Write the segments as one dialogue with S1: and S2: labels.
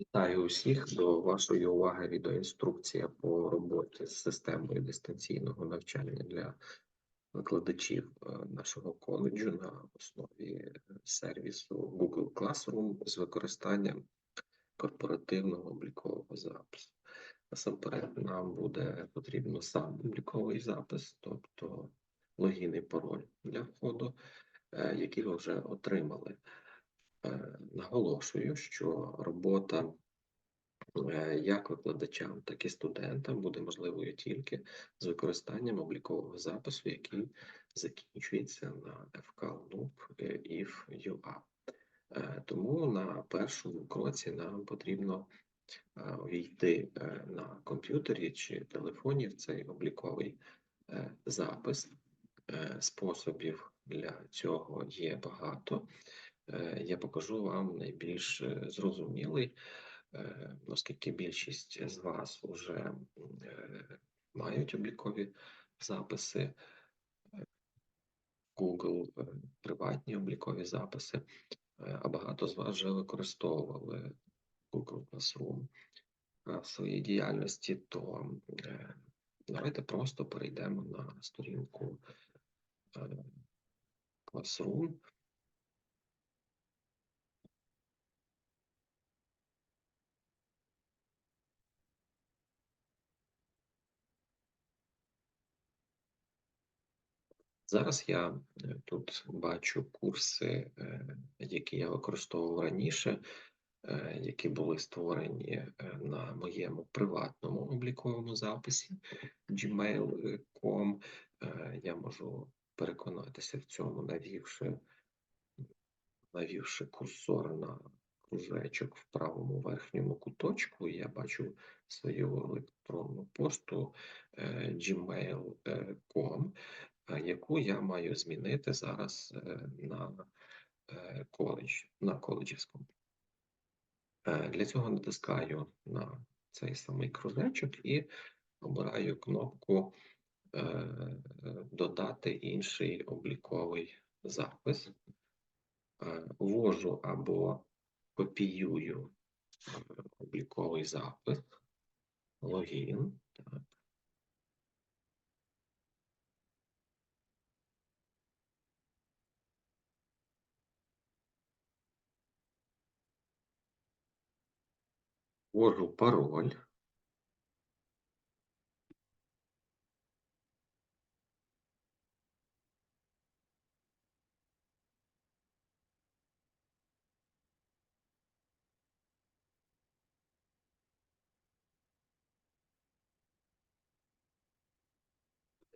S1: Вітаю усіх до вашої уваги відеоінструкція по роботі з системою дистанційного навчання для викладачів е, нашого коледжу на основі е, сервісу Google Classroom з використанням корпоративного облікового запису. Насамперед нам буде потрібно сам обліковий запис, тобто логін і пароль для входу, е, який ви вже отримали. Е, Наголошую, що робота е, як викладачам, так і студентам буде можливою тільки з використанням облікового запису, який закінчується на FK if UA. Е, Тому на першому кроці нам потрібно е, увійти е, на комп'ютері чи телефоні в цей обліковий е, запис. Е, Способів для цього є багато. Е, Я покажу вам найбільш е, зрозумілий, е, оскільки більшість з вас вже мають облікові записи, Google, приватні облікові записи, а багато з вас вже використовували Google Classroom в своїй діяльності, то давайте просто перейдемо на сторінку Classroom. Зараз я е, тут бачу курси, е, які я використовував раніше, е, які були створені на моєму приватному обліковому записі gmail.com. Я можу переконатися в цьому, навівши, навівши курсор на кружечок в правому верхньому куточку. Я бачу свою електронну пошту gmail.com яку я маю змінити зараз е, на е, коледж, на коледжівському. Е, Для цього натискаю на цей самий кружечок і обираю кнопку е, Додати інший обліковий запис. Е, Ввожу або копіюю е, обліковий запис, логін. Так. Ввожу пароль.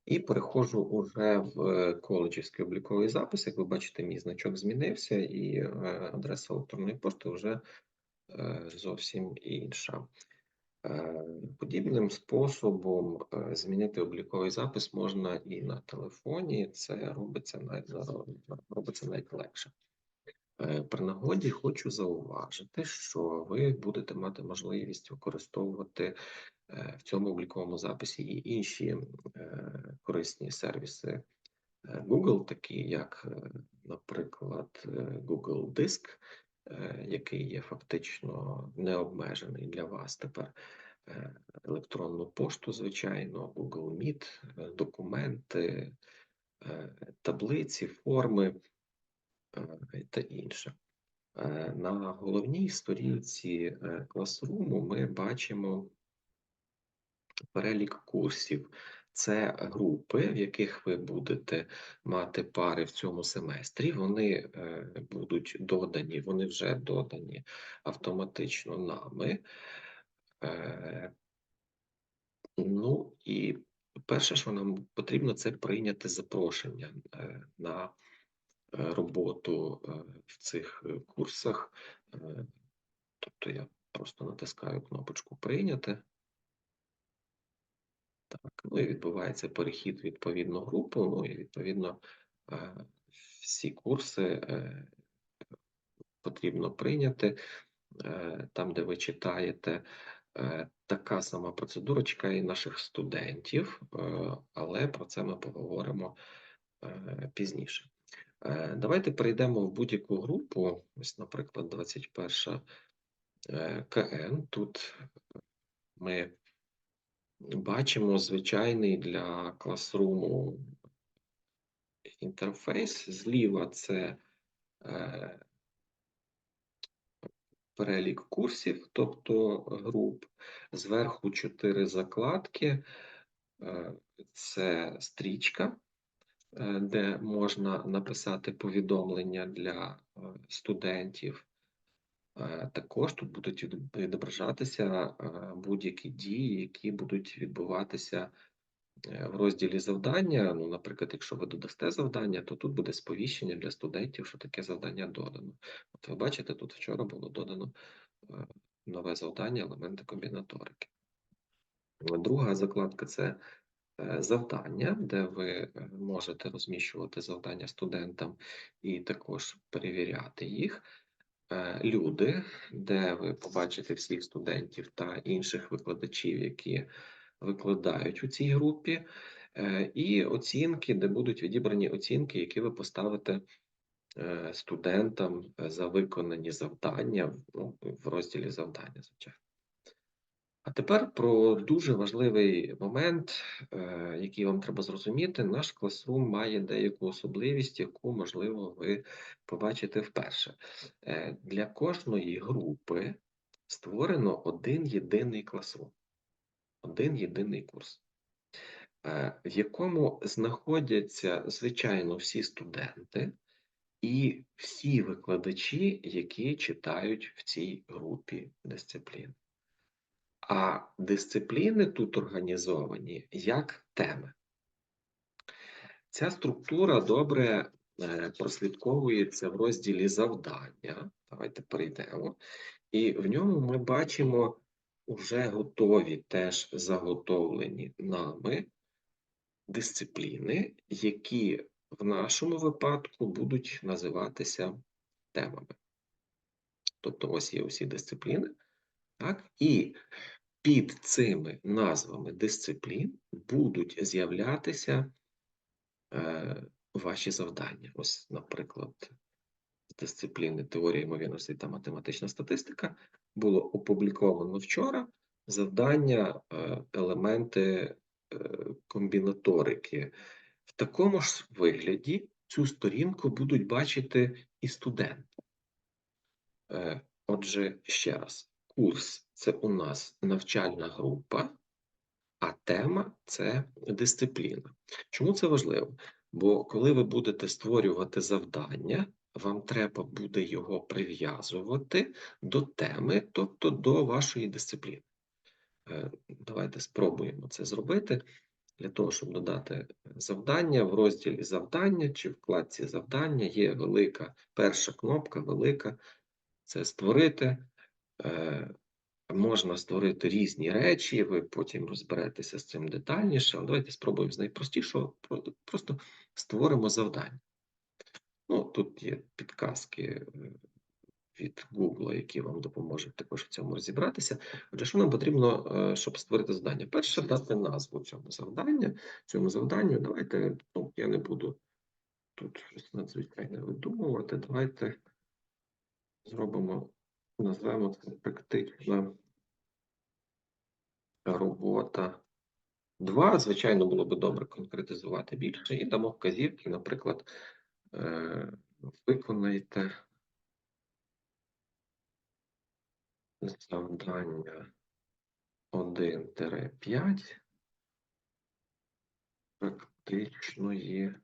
S1: І переходжу уже в е, коледжівський обліковий запис. Як ви бачите, мій значок змінився, і е, адреса електронної пошти вже зовсім інша. Е, Подібним способом е, змінити обліковий запис можна і на телефоні. Це робиться навіть робиться навіть легше. Е, При нагоді хочу зауважити, що ви будете мати можливість використовувати е, в цьому обліковому записі і інші е, корисні сервіси е, Google, такі як, е, наприклад, е, Google Диск, е, який є фактично необмежений для вас тепер. е, Електронну пошту, звичайно, Google Meet, е, документи, е, таблиці, форми е, та інше. Е, На головній сторінці е, класруму ми бачимо перелік курсів. Це групи, в яких ви будете мати пари в цьому семестрі. Вони е, будуть додані, вони вже додані автоматично нами. Е, Ну і перше, що нам потрібно, це прийняти запрошення е, на роботу в цих курсах. Тобто я просто натискаю кнопочку Прийняти. Так, ну і відбувається перехід в відповідну групу. Ну і відповідно е, всі курси е, потрібно прийняти. Е, Там, де ви читаєте, така сама процедура чекає наших студентів, але про це ми поговоримо пізніше. Давайте перейдемо в будь-яку групу. Ось, наприклад, 21 е, КН. Тут ми бачимо звичайний для класруму інтерфейс. Зліва це е, перелік курсів, тобто груп, зверху чотири закладки, е, це стрічка, е, де можна написати повідомлення для е, студентів. Е, Також тут будуть відображатися е, будь-які дії, які будуть відбуватися е, в розділі завдання. Ну, наприклад, якщо ви додасте завдання, то тут буде сповіщення для студентів, що таке завдання додано. От ви бачите, тут вчора було додано нове завдання, елементи комбінаторики. Друга закладка це завдання, де ви можете розміщувати завдання студентам і також перевіряти їх. Е, Люди, де ви побачите всіх студентів та інших викладачів, які викладають у цій групі, е, і оцінки, де будуть відібрані оцінки, які ви поставите е, студентам за виконані завдання ну, в розділі завдання, звичайно. А тепер про дуже важливий момент, е, який вам треба зрозуміти. Наш Classroom має деяку особливість, яку, можливо, ви побачите вперше. Е, Для кожної групи створено один єдиний Classroom, один єдиний курс, е, в якому знаходяться, звичайно, всі студенти і всі викладачі, які читають в цій групі дисциплін. А дисципліни тут організовані як теми. Ця структура добре е, прослідковується в розділі завдання. Давайте перейдемо. І в ньому ми бачимо вже готові, теж заготовлені нами дисципліни, які в нашому випадку будуть називатися темами. Тобто, ось є усі дисципліни, так? І під цими назвами дисциплін будуть з'являтися е, ваші завдання. Ось, наприклад, з дисципліни теорія ймовірності та математична статистика було опубліковано вчора завдання е, елементи е, комбінаторики. В такому ж вигляді цю сторінку будуть бачити і студенти. Е, Отже, ще раз, курс це у нас навчальна група, а тема це дисципліна. Чому це важливо? Бо коли ви будете створювати завдання, вам треба буде його прив'язувати до теми, тобто до вашої дисципліни. Е, Давайте спробуємо це зробити. Для того, щоб додати завдання, в розділі завдання чи вкладці завдання є велика перша кнопка, велика це створити. Можна створити різні речі, ви потім розберетеся з цим детальніше, але давайте спробуємо з найпростішого, просто створимо завдання. Ну, тут є підказки е, від Google, які вам допоможуть також в цьому розібратися. Отже, що нам потрібно, е, щоб створити завдання? Перше, дати назву цьому завдання, цьому завданню. Давайте, ну, я не буду тут щось надзвичайне видумувати. Давайте зробимо, назвемо це практична робота. Два, звичайно, було би добре конкретизувати більше і дамо вказівки, наприклад, е, виконайте завдання 1-5 практичної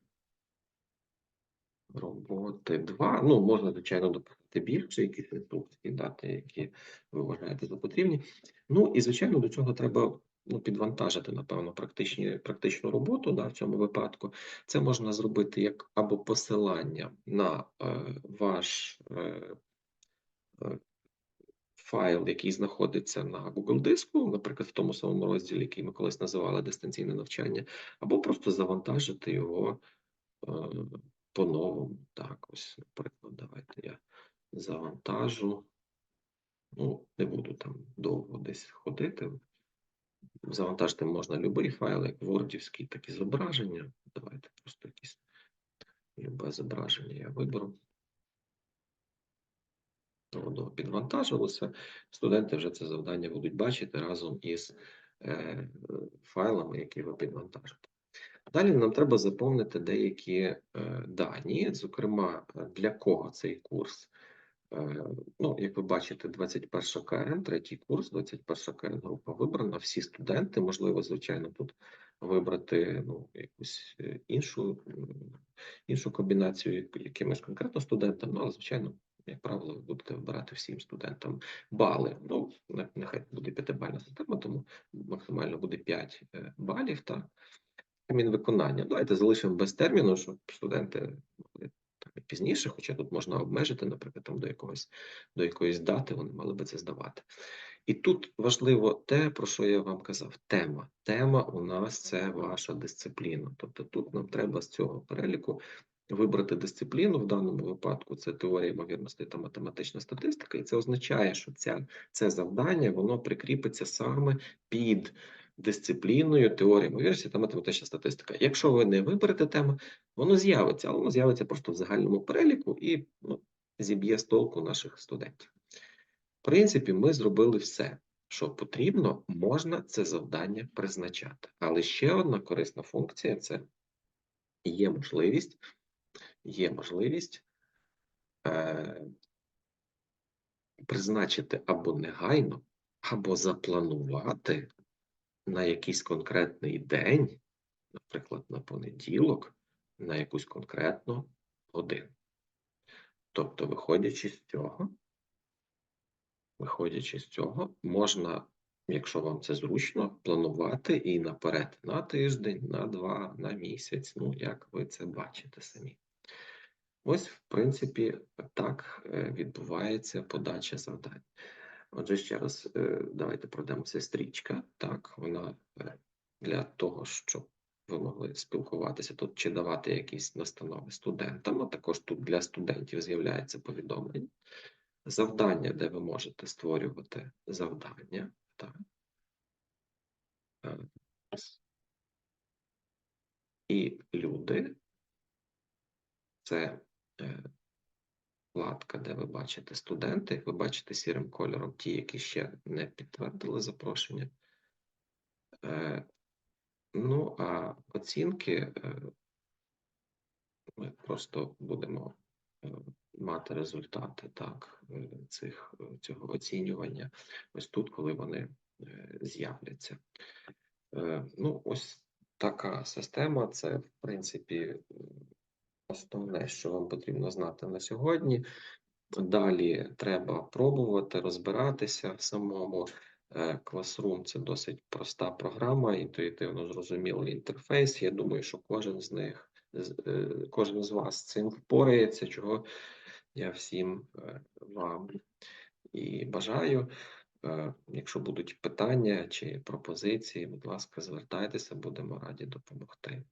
S1: роботи 2. Ну, можна, звичайно, допустити більше, якісь інструкції дати, які ви вважаєте за потрібні. Ну і, звичайно, до цього треба ну, підвантажити, напевно, практичні, практичну роботу да, в цьому випадку. Це можна зробити як або посилання на е, ваш е, е, файл, який знаходиться на Google диску, наприклад, в тому самому розділі, який ми колись називали дистанційне навчання, або просто завантажити його е, по-новому. Так, ось, наприклад, давайте я завантажу. Ну, не буду там довго десь ходити. Завантажити можна будь-який файл, як вордівський, так і зображення. Давайте просто якісь любе зображення я виберу. воно підвантажилося, студенти вже це завдання будуть бачити разом із е, файлами, які ви підвантажите. Далі нам треба заповнити деякі е, дані, зокрема, е, для кого цей курс. Е, Ну, як ви бачите, 21 КН, третій курс, 21 КН група вибрана. Всі студенти, можливо, звичайно, тут вибрати ну, якусь іншу, іншу комбінацію як- якимось конкретно студентам, ну, але, звичайно, як правило, ви будете вибирати всім студентам бали. Ну, нехай буде п'ятибальна система, тому максимально буде 5 е, балів. Так. Термін виконання. Давайте залишимо без терміну, щоб студенти могли там пізніше, хоча тут можна обмежити, наприклад, там до якогось до якоїсь дати вони мали би це здавати. І тут важливо те, про що я вам казав: тема. Тема у нас це ваша дисципліна. Тобто тут нам треба з цього переліку вибрати дисципліну. В даному випадку це теорія ймовірності та математична статистика, і це означає, що ця, це завдання воно прикріпиться саме під дисципліною теорія ймовірності та математична статистика. Якщо ви не виберете тему, воно з'явиться, але воно з'явиться просто в загальному переліку і ну, зіб'є з толку наших студентів. В принципі, ми зробили все, що потрібно, можна це завдання призначати. Але ще одна корисна функція це є можливість, є можливість е, призначити або негайно, або запланувати на якийсь конкретний день, наприклад, на понеділок, на якусь конкретну годину. Тобто, виходячи з цього, виходячи з цього, можна, якщо вам це зручно, планувати і наперед на тиждень, на два, на місяць, ну як ви це бачите самі. Ось, в принципі, так е, відбувається подача завдань. Отже, ще раз, е, давайте пройдемося стрічка. Так, вона е, для того, щоб ви могли спілкуватися тут чи давати якісь настанови студентам, а також тут для студентів з'являється повідомлення. Завдання, де ви можете створювати завдання. Так. Е, І люди це вкладка, де ви бачите студенти. Ви бачите сірим кольором ті, які ще не підтвердили запрошення. Е, Ну, а оцінки е, ми просто будемо е, мати результати так, цих, цього оцінювання ось тут, коли вони з'являться. Ну, ось така система. Це, в принципі, основне, що вам потрібно знати на сьогодні. Далі треба пробувати розбиратися в самому. Е, Classroom – це досить проста програма, інтуїтивно зрозумілий інтерфейс. Я думаю, що кожен з них, е, кожен з вас цим впорається, чого я всім е, вам і бажаю. Е, Якщо будуть питання чи пропозиції, будь ласка, звертайтеся, будемо раді допомогти.